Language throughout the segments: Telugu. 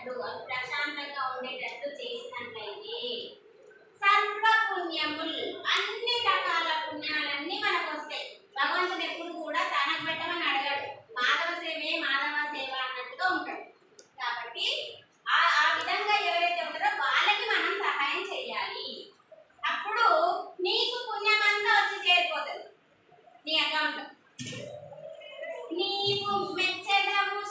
ఉండేటట్లు అవి ప్రశాంతంగా ఉండేటట్టు చేసినట్లయితే సర్వ పుణ్యములు అన్ని రకాల పుణ్యాలన్నీ మనకు వస్తాయి భగవంతుడు ఎప్పుడు కూడా తనకు పెట్టమని అడగాడు. మాధవ సేవే మాధవ సేవ అన్నట్టుగా ఉంటాడు. కాబట్టి ఆ ఆ విధంగా ఎవరైతే ఉంటారో వాళ్ళకి మనం సహాయం చేయాలి. అప్పుడు నీకు పుణ్యం అంతా వచ్చి చేరిపోతుంది. నీ అకౌంట్ నీవు మెచ్చదము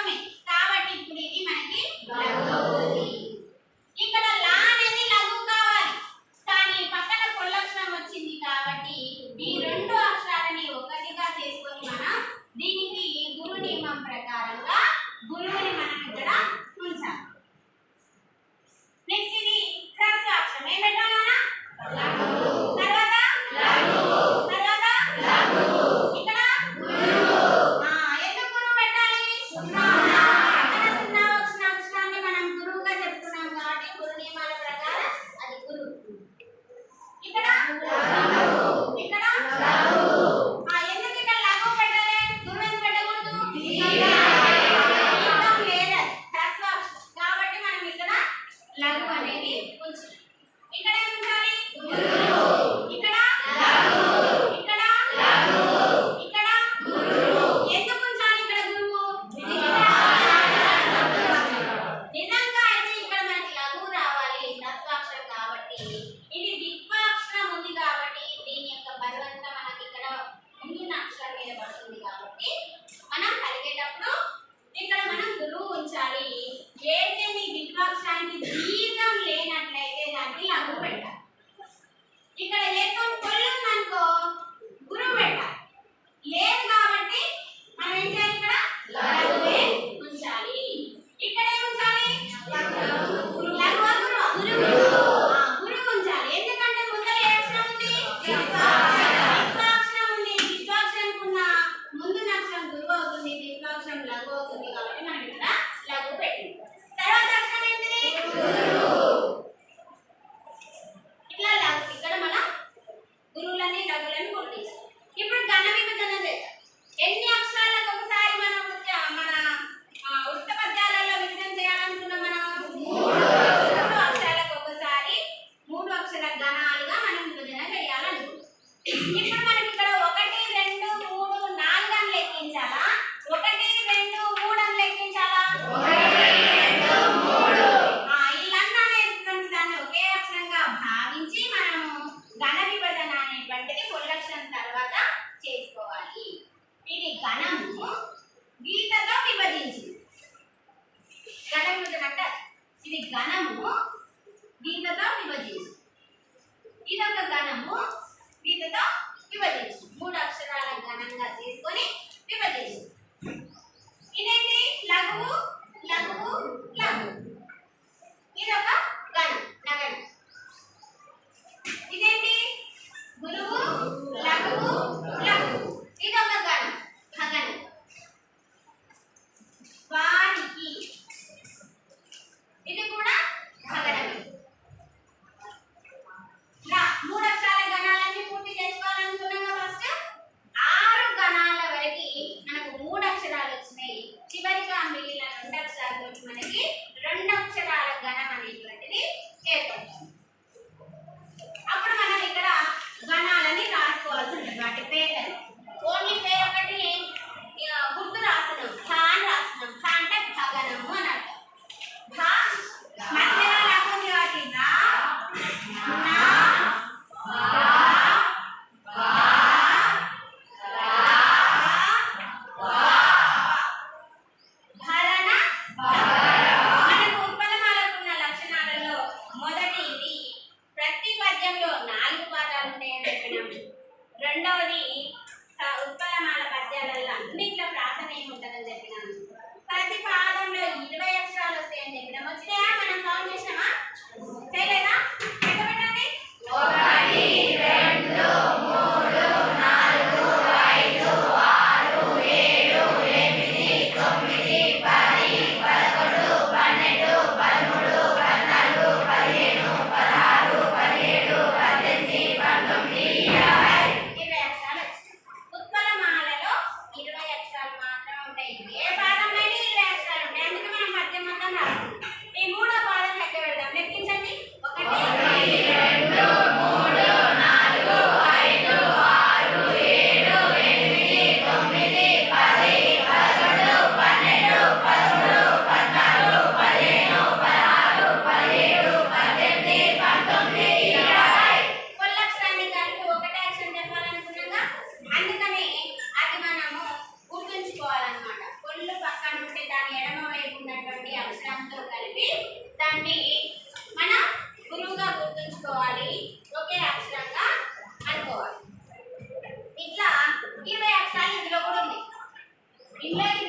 examine. ಇಲ್ಲ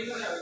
digo la verdad.